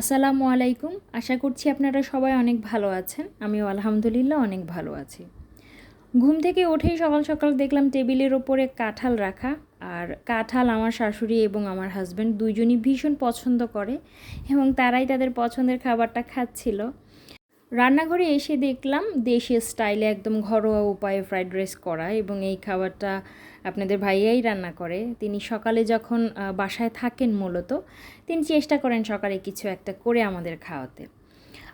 আসসালামু আলাইকুম। আশা করছি আপনারা সবাই অনেক ভালো আছেন। আমিও আলহামদুলিল্লাহ অনেক ভালো আছি। ঘুম থেকে উঠেই সকাল সকাল দেখলাম টেবিলের ওপরে কাঁঠাল রাখা। আর কাঁঠাল আমার শাশুড়ি এবং আমার হাজব্যান্ড দুজনই ভীষণ পছন্দ করে এবং তারাই তাদের পছন্দের খাবারটা খাচ্ছিল। রান্নাঘরে এসে দেখলাম দেশের স্টাইলে একদম ঘরোয়া উপায়ে ফ্রাইড রাইস করা এবং এই খাবারটা আপনাদের ভাইয়াই রান্না করে। তিনি সকালে যখন বাসায় থাকেন মূলত, তিনি চেষ্টা করেন সকালে কিছু একটা করে আমাদের খাওয়াতে।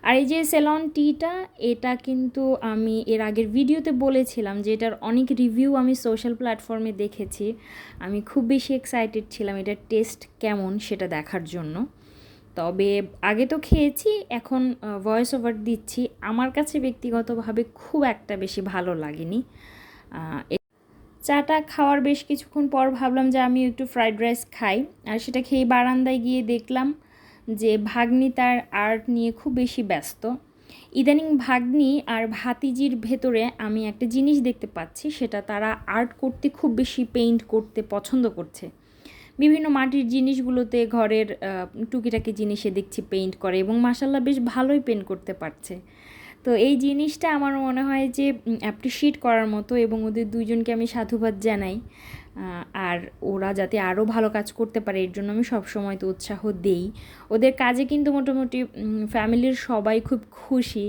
আর এই যে সেলন টিটা, এটা কিন্তু আমি এর আগের ভিডিওতে বলেছিলাম যে এটার অনেক রিভিউ আমি সোশ্যাল প্ল্যাটফর্মে দেখেছি। আমি খুব বেশি এক্সাইটেড ছিলাম এটার টেস্ট কেমন সেটা দেখার জন্য। তবে আগে তো খেয়েছি, এখন ভয়েস ওভার দিচ্ছি। আমার কাছে ব্যক্তিগতভাবে খুব একটা বেশি ভালো লাগেনি। চাটা খাওয়ার বেশ কিছুক্ষণ পর ভাবলাম যে আমি একটু ফ্রাইড রাইস খাই। আর সেটা খেয়ে বারান্দায় গিয়ে দেখলাম যে ভাগ্নি তার আর্ট নিয়ে খুব বেশি ব্যস্ত। ইদানিং ভাগ্নি আর ভাতিজির ভেতরে আমি একটা জিনিস দেখতে পাচ্ছি, সেটা তারা আর্ট করতে খুব বেশি পেইন্ট করতে পছন্দ করছে। বিভিন্ন মাটির জিনিসগুলোতে ঘরের টুকিটাকি জিনিসে দেখছি পেইন্ট করে এবং মাসাল্লাহ বেশ ভালোই পেন্ট করতে পারছে। তো এই জিনিসটা আমার মনে হয় যে অ্যাপ্রিসিয়েট করার মতো এবং ওদের দুইজনকে আমি সাধুবাদ জানাই আর ওরা যাতে আরও ভালো কাজ করতে পারে এর জন্য আমি সবসময় তো উৎসাহ দেই। ওদের কাজে কিন্তু মোটামুটি ফ্যামিলির সবাই খুব খুশি,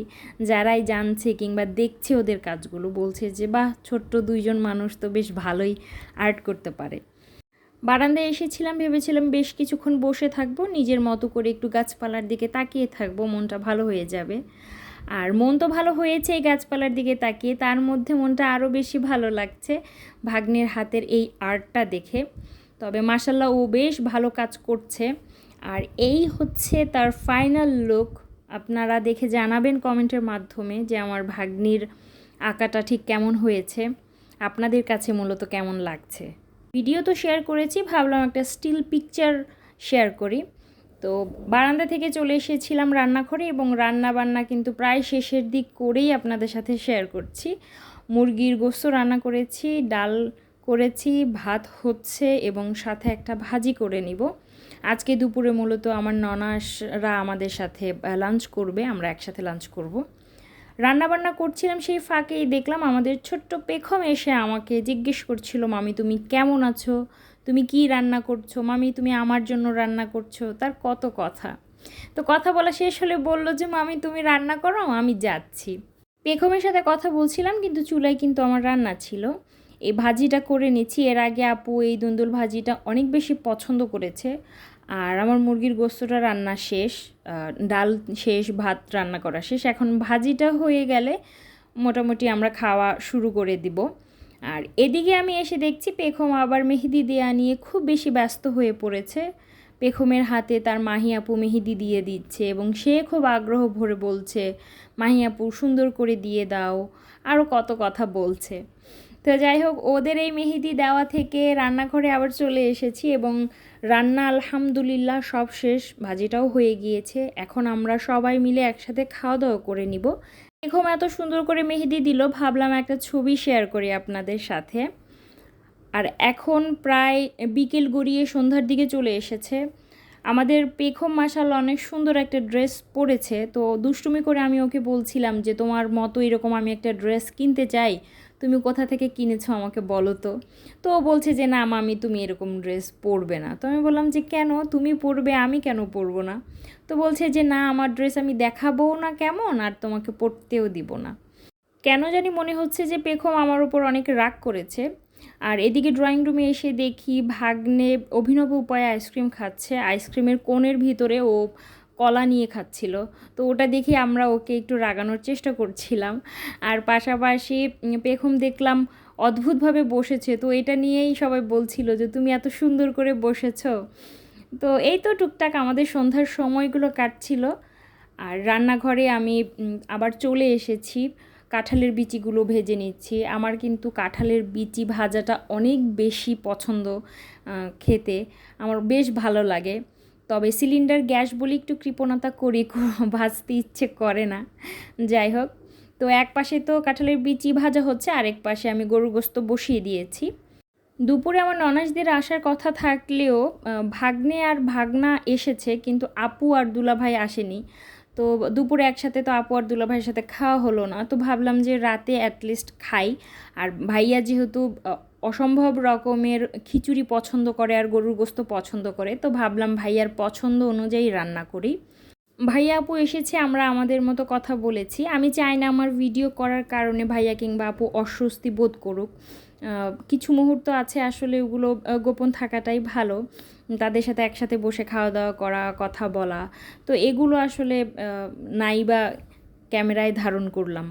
যারাই জানছে কিংবা দেখছে ওদের কাজগুলো, বলছে যে, বাহ, ছোট্ট দুইজন মানুষ তো বেশ ভালোই আর্ট করতে পারে। বারান্দায় এসেছিলাম, ভেবেছিলাম বেশ কিছুক্ষণ বসে থাকব, নিজের মতো করে একটু গাছপালার দিকে তাকিয়ে থাকব, মনটা ভালো হয়ে যাবে। আর মন তো ভালো হয়েছে এই গাছপালার দিকে তাকিয়ে, তার মধ্যে মনটা আরও বেশি ভালো লাগছে ভাগ্নের হাতের এই আর্টটা দেখে। তবে মাসাল্লাহ ও বেশ ভালো কাজ করছে। আর এই হচ্ছে তার ফাইনাল লুক। আপনারা দেখে জানাবেন কমেন্টের মাধ্যমে যে আমার ভাগ্নির আঁকাটা ঠিক কেমন হয়েছে। আপনাদের কাছে মূলত কেমন লাগছে? ভিডিও তো শেয়ার করেছি, ভাবলাম একটা স্টিল পিকচার শেয়ার করি। তো বারান্দা থেকে চলে এসেছিলাম রান্নাঘরে এবং রান্না বান্না কিন্তু প্রায় শেষের দিক করেই আপনাদের সাথে শেয়ার করছি। মুরগির গোস্ত রান্না করেছি, ডাল করেছি, ভাত হচ্ছে এবং সাথে একটা ভাজি করে নিব। আজকে দুপুরে মূলত আমার ননাসরা আমাদের সাথে লাঞ্চ করবে, আমরা একসাথে লাঞ্চ করব। রান্না বান্না করছিলাম সেই ফাঁকেই দেখলাম আমাদের ছোট্ট পেখম এসে আমাকে জিজ্ঞেস করছিল, মামি, তুমি কেমন আছো? তুমি কি রান্না করছ? মামি, তুমি আমার জন্য রান্না করছ? তার কত কথা। তো কথা বলা শেষ হলে বলল যে, মামি, তুমি রান্না করো, আমি যাচ্ছি। পেখমের সাথে কথা বলছিলাম, কিন্তু চুলায় কিন্তু আমার রান্না ছিল। এই ভাজিটা করে নিচ্ছি। এর আগে আপু এই দুন্দুল ভাজিটা অনেক বেশি পছন্দ করেছে। আর আমার মুরগির গোস্তটা রান্না শেষ ডাল শেষ, ভাত রান্না করা শেষ। এখন ভাজিটা হয়ে গেলে মোটামুটি আমরা খাওয়া শুরু করে দিব। আর এদিকে আমি এসে দেখছি পেখম আবার মেহেদি দেয়া নিয়ে খুব বেশি ব্যস্ত হয়ে পড়েছে। পেখমের হাতে তার মাহি আপু মেহেদি দিয়ে দিচ্ছে এবং সে খুব আগ্রহ ভরে বলছে, মাহি আপু, সুন্দর করে দিয়ে দাও। আরও কত কথা বলছে। তো যাই হোক, ওদের এই মেহেদি দেওয়া থেকে রান্নাঘরে আবার চলে এসেছি এবং রান্না আলহামদুলিল্লাহ সব শেষ, ভাজিটাও হয়ে গিয়েছে। এখন আমরা সবাই মিলে একসাথে খাওয়া দাওয়া করে নিব। এরকম এত সুন্দর করে মেহেদি দিল, ভাবলাম একটা ছবি শেয়ার করি আপনাদের সাথে। আর এখন প্রায় বিকেল গড়িয়ে সন্ধ্যার দিকে চলে এসেছে। আমাদের পেখম মাসাল অনেক সুন্দর একটা ড্রেস পরেছে, তো দুষ্টুমি করে আমি ওকে বলছিলাম যে তোমার মতো এরকম আমি একটা ড্রেস কিনতে চাই, তুমি কোথা থেকে কিনেছো আমাকে বলো তো। তো ও বলছে যে, না মামি, তুমি এরকম ড্রেস পরবে না। তো আমি বললাম যে, কেন? তুমি পরবে, আমি কেন পরবো না? তো বলছে যে, না, আমার ড্রেস আমি দেখাবও না কেমন, আর তোমাকে পরতেও দিব না। কেন জানি মনে হচ্ছে যে, পেখম আমার উপর অনেক রাগ করেছে আর এদিকে ড্রয়িং রুমে এসে দেখি ভাগ্নে অভিনব উপায়ে আইসক্রিম খাচ্ছে। আইসক্রিমের কোণের ভিতরে ও কলা নিয়ে খাচ্ছিল। তো ওটা দেখে আমরা ওকে একটু রাগানোর চেষ্টা করছিলাম। আর পাশাপাশি পেখম দেখলাম অদ্ভুতভাবে বসেছে। তো এটা নিয়েই সবাই বলছিল যে, তুমি এত সুন্দর করে বসেছো। তো এই তো টুকটাক আমাদের সন্ধ্যার সময়গুলো কাটছিল। আর রান্নাঘরে আমি আবার চলে এসেছি। কাঁঠালের বিচিগুলো ভেজে নিচ্ছি। আমার কিন্তু কাঁঠালের বিচি ভাজাটা অনেক বেশি পছন্দ খেতে। আমার বেশ ভালো লাগে। তবে সিলিন্ডার গ্যাস বলে একটু কৃপণতা করি ভাজতে ইচ্ছে করে না। যাই হোক, তো এক পাশে তো কাঁঠালের বিচি ভাজা হচ্ছে, আরেক পাশে আমি গরুর গোস্ত বসিয়ে দিয়েছি। দুপুরে আমার ননাসদের আসার কথা থাকলেও ভাগ্নে আর ভাগনা এসেছে, কিন্তু আপু আর দুলাভাই আসেনি। তো দুপুরে একসাথে তো আপু আর দুলাভাইয়ের সাথে খাওয়া হলো না, তো ভাবলাম যে রাতে অ্যাটলিস্ট খাই। আর ভাইয়া যেহেতু অসম্ভব রকমের খিচুড়ি পছন্দ করে আর গরুর গোস্ত পছন্দ করে, তো ভাবলাম ভাইয়ার পছন্দ অনুযায়ী রান্না করি। ভাইয়া আপু এসেছে, আমরা আমাদের মতো কথা বলেছি। আমি চাই না আমার ভিডিও করার কারণে ভাইয়া কিংবা আপু অস্বস্তি বোধ করুক। কিছু মুহূর্ত আছে আসলে ওগুলো গোপন থাকাটাই ভালো। তাদের সাথে একসাথে বসে খাওয়া দাওয়া করা, কথা বলা। তো এগুলো আসলে নাই বা ক্যামেরায় ধারণ করলাম।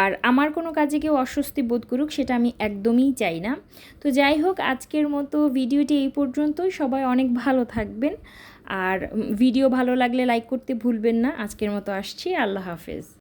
আর আমার কোনো কাজে কেউ অস্বস্তি বোধ করুক, সেটা আমি একদমই চাই না। তো যাই হোক, আজকের মতো ভিডিওটি এই পর্যন্তই। সবাই অনেক ভালো থাকবেন। আর ভিডিও ভালো লাগলে লাইক করতে ভুলবেন না। আজকের মতো আসছি। আল্লাহ হাফেজ।